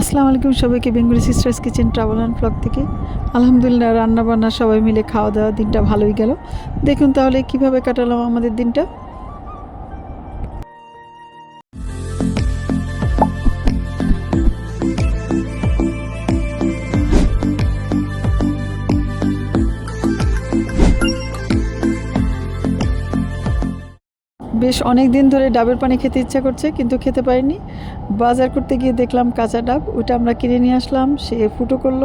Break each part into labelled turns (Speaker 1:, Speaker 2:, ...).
Speaker 1: আসসালামু আলাইকুম সবাইকে, Bengali sisters kitchen travel and blog থেকে। আলহামদুলিল্লাহ রান্না বান্না সবাই মিলে খাওয়া দাওয়া দিনটা ভালোই গেল। দেখুন তাহলে কীভাবে কাটালাম আমাদের দিনটা। বেশ অনেক দিন ধরে ডাবের পানি খেতে ইচ্ছা করছে, কিন্তু খেতে পারিনি। বাজার করতে গিয়ে দেখলাম কাঁচা ডাব, ওইটা আমরা কিনে নিয়ে আসলাম। সে ফুটো করল,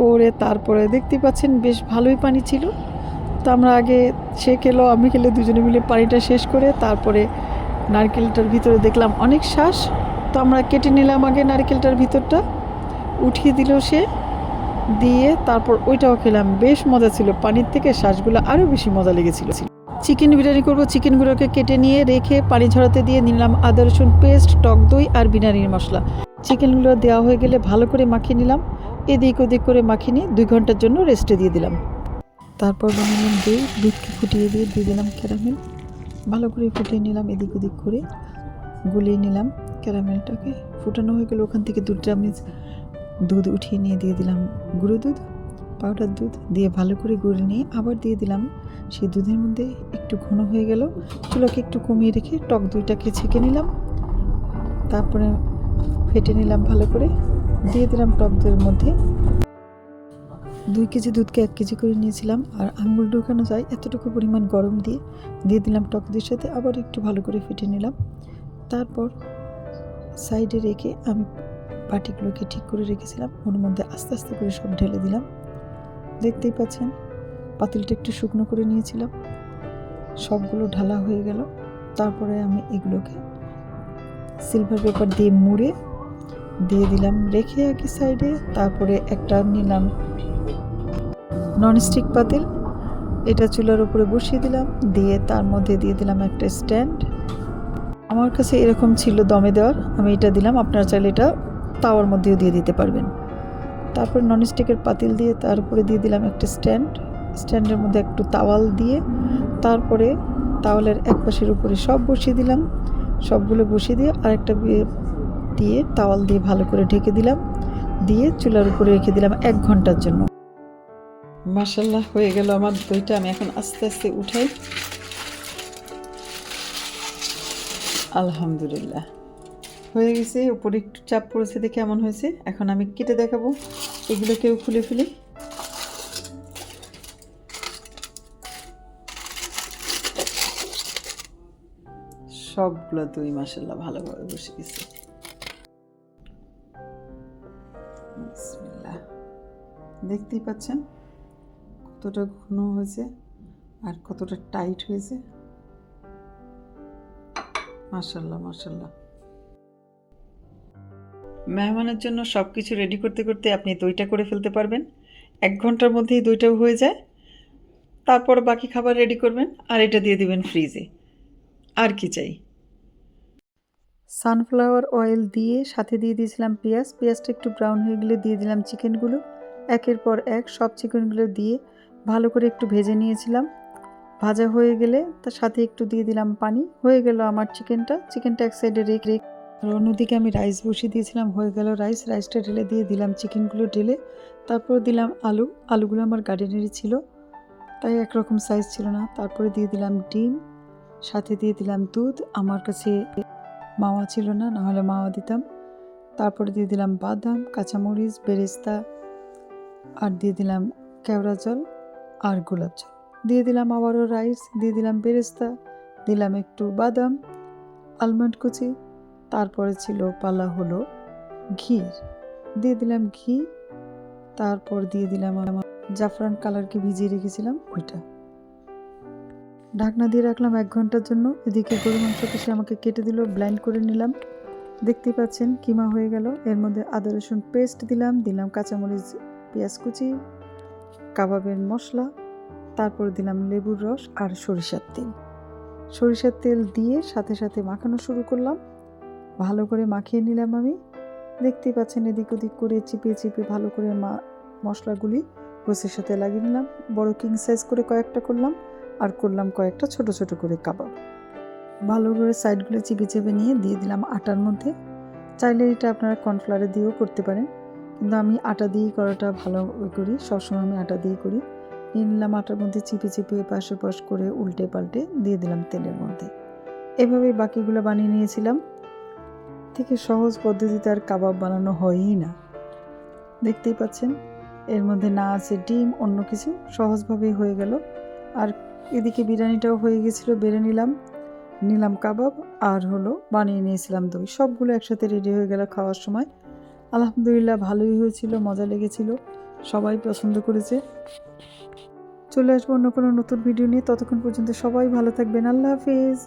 Speaker 1: করে তারপরে দেখতে পাচ্ছেন বেশ ভালোই পানি ছিল। তো আমরা আগে সে খেলো, আমি খেলে দুজনে মিলে পানিটা শেষ করে তারপরে নারকেলটার ভিতরে দেখলাম অনেক শ্বাস। তো আমরা কেটে নিলাম আগে নারকেলটার ভিতরটা, উঠিয়ে দিল সে, দিয়ে তারপর ওইটাও খেলাম। বেশ মজা ছিল, পানির থেকে শ্বাসগুলো আরও বেশি মজা লেগেছিল। চিকেন বিরিয়ানি করব। চিকেনগুলোকে কেটে নিয়ে রেখে পানি ঝরাতে দিয়ে নিলাম আদা রসুন পেস্ট, টক দই আর বিনারির মশলা। চিকেনগুলো দেওয়া হয়ে গেলে ভালো করে মাখিয়ে নিলাম। এদিক ওদিক করে মাখিয়ে নিয়ে দুই ঘণ্টার জন্য রেস্টে দিয়ে দিলাম। তারপর বানালাম দই, দুধকে ফুটিয়ে দিয়ে দিয়ে দিলাম ক্যারামেল ভালো করে ফুটিয়ে নিলাম এদিক ওদিক করে। গুলিয়ে নিলাম ক্যারামেলটাকে ফুটানো হয়ে গেলে ওখান থেকে দু চামচ দুধ উঠিয়ে নিয়ে দিয়ে দিলাম। গুঁড়ো দুধ? পাউডার দুধ দিয়ে ভালো করে গুঁড়ে নিয়ে আবার দিয়ে দিলাম। সেই দুধের মধ্যে একটু ঘন হয়ে গেল। চুলাকে একটু কমিয়ে রেখে টক দইটাকে ছেঁকে নিলাম। তারপরে ফেটে নিলাম ভালো করে। দিয়ে দিলাম টক দইয়ের মধ্যে। দুই কেজি দুধকে এক কেজি করে নিয়েছিলাম। আর আঙুল ঢুকানো যায় এতটুকু পরিমাণ গরম দিয়ে। দিয়ে দিলাম টক দইয়ের সাথে আবার একটু ভালো করে ফেটে নিলাম। তারপর সাইডে রেখে আমি বাটিগুলোকে ঠিক করে রেখেছিলাম। ওর মধ্যে আস্তে আস্তে করে সব ঢেলে দিলাম। দেখতেই পাচ্ছেন, পাতিলটা একটু শুকনো করে নিয়েছিলাম। সবগুলো ঢালা হয়ে গেল। তারপরে আমি এগুলোকে সিলভার পেপার দিয়ে মুড়ে দিয়ে দিলাম, রেখে একই সাইডে তারপরে একটা নিলাম ননস্টিক পাতিল। এটা চুলার উপরে বসিয়ে দিলাম, দিয়ে তার মধ্যে দিয়ে দিলাম একটা স্ট্যান্ড আমার কাছে এরকম ছিল দমে দেওয়ার, আমি এটা দিলাম, আপনারা চাইলে এটা তাওয়ার মধ্যেও দিয়ে দিতে পারবেন। তারপর ননস্টিকের পাতিল দিয়ে তার উপরে দিয়ে দিলাম একটা স্ট্যান্ড স্ট্যান্ডের মধ্যে একটু তাওয়াল দিয়ে তারপরে তাওয়ালের এক পাশের উপরে সব বসিয়ে দিলাম। সবগুলো বসিয়ে দিয়ে আরেকটা দিয়ে তাওয়াল দিয়ে ভালো করে ঢেকে দিলাম। দিয়ে চুলার উপরে রেখে দিলাম এক ঘণ্টার জন্য। মাসাল্লাহ হয়ে গেল আমার দইটা। আমি এখন আস্তে আস্তে উঠাই। আলহামদুলিল্লাহ। হয়ে গেছে, উপরে একটু চাপ পড়েছে দেখে এমন হয়েছে। এখন আমি কেটে দেখাবো, এগুলোকেও খুলে ফেলি। সবগুলো দই মাসাল্লাহ ভালোভাবে বসে গেছে। দেখতেই পাচ্ছেন কতটা ঘন হয়েছে আর কতটা টাইট হয়েছে। মাসাল্লাহ মাসাল্লাহ মেহমানের জন্য সব কিছু রেডি করতে করতে আপনি দইটা করে ফেলতে পারবেন। এক ঘণ্টার মধ্যেই দইটাও হয়ে যায়। তারপর বাকি খাবার রেডি করবেন আর এটা দিয়ে দিবেন ফ্রিজে আর কি চাই? সানফ্লাওয়ার অয়েল দিয়ে সাথে দিয়ে দিয়েছিলাম পেঁয়াজ। পেঁয়াজটা একটু ব্রাউন হয়ে গেলে দিয়ে দিলাম চিকেনগুলো একের পর এক সব চিকেনগুলো দিয়ে ভালো করে একটু ভেজে নিয়েছিলাম। ভাজা হয়ে গেলে তার সাথে একটু দিয়ে দিলাম পানি। হয়ে গেল আমার চিকেনটা চিকেনটা এক সাইডে রেখ রেখ আর অন্যদিকে আমি রাইস বসিয়ে দিয়েছিলাম, হয়ে গেল রাইস রাইসটা ঢেলে দিয়ে দিলাম চিকেনগুলো ঢেলে। তারপর দিলাম আলু। আলুগুলো আমার গার্ডেনেরই ছিল, তাই একরকম সাইজ ছিল না। তারপরে দিয়ে দিলাম ডিম, সাথে দিয়ে দিলাম দুধ। আমার কাছে মাওয়া ছিল না, নাহলে মাওয়া দিতাম। তারপরে দিয়ে দিলাম বাদাম, কাঁচামরিচ, বেরেস্তা আর দিয়ে দিলাম কেওড়া জল আর গোলাপ জল। দিয়ে দিলাম আবারও রাইস দিয়ে দিলাম বেরেস্তা, দিলাম একটু বাদাম আলমন্ড কুচি তারপরে ছিল পালা হলো ঘির। দিয়ে দিলাম ঘি, তারপর দিয়ে দিলাম আমার জাফরান কালারকে ভিজিয়ে রেখেছিলাম ওইটা। ঢাকনা দিয়ে রাখলাম এক ঘণ্টার জন্য, এদিকে গরু মাংস কষে আমাকে কেটে দিল, ব্লাইন্ড করে নিলাম। দেখতে পাচ্ছেন কিমা হয়ে গেল। এর মধ্যে আদা, রসুন পেস্ট দিলাম দিলাম কাঁচামরিচ, পেঁয়াজ কুচি, কাবাবের মশলা, তারপর দিলাম লেবুর রস আর সরিষার তেল। সরিষার তেল দিয়ে সাথে সাথে মাখানো শুরু করলাম। ভালো করে মাখিয়ে নিলাম আমি। দেখতেই পাচ্ছেন এদিক ওদিক করে চিপে চিপে ভালো করে মা মশলাগুলি গোসের সাথে লাগিয়ে নিলাম। বড় কিং সাইজ করে কয়েকটা করলাম আর করলাম কয়েকটা ছোট ছোট করে কাবাব। ভালো করে সাইডগুলো চিপে চেপে নিয়ে দিয়ে দিলাম আটার মধ্যে। চাইলে এটা আপনারা কর্নফ্লাওয়ারে দিয়েও করতে পারেন। কিন্তু আমি আটা দিয়েই করাটা ভালো করি। সবসময় আমি আটা দিয়ে করি। নিয়ে নিলাম আটার মধ্যে চিপে চিপে পাশে পাশ করে উল্টে পাল্টে দিয়ে দিলাম তেলের মধ্যে। এভাবে বাকিগুলো বানিয়ে নিয়েছিলাম। থেকে সহজ পদ্ধতিতে আর কাবাব বানানো হয়ই না। দেখতেই পাচ্ছেন, এর মধ্যে না আছে ডিম, অন্য কিছু সহজভাবেই হয়ে গেল। আর এদিকে বিরিয়ানিটাও হয়ে গেছিল, বেড়ে নিলাম। নিলাম কাবাব আর হলো বানিয়ে নিয়েছিলাম দই। সবগুলো একসাথে রেডি হয়ে গেল খাওয়ার সময়। আলহামদুলিল্লাহ ভালোই হয়েছিল, মজা লেগেছিল, সবাই পছন্দ করেছে। চলে আসব অন্য কোনো নতুন ভিডিও নিয়ে। ততক্ষণ পর্যন্ত সবাই ভালো থাকবেন। আল্লাহ হাফিজ।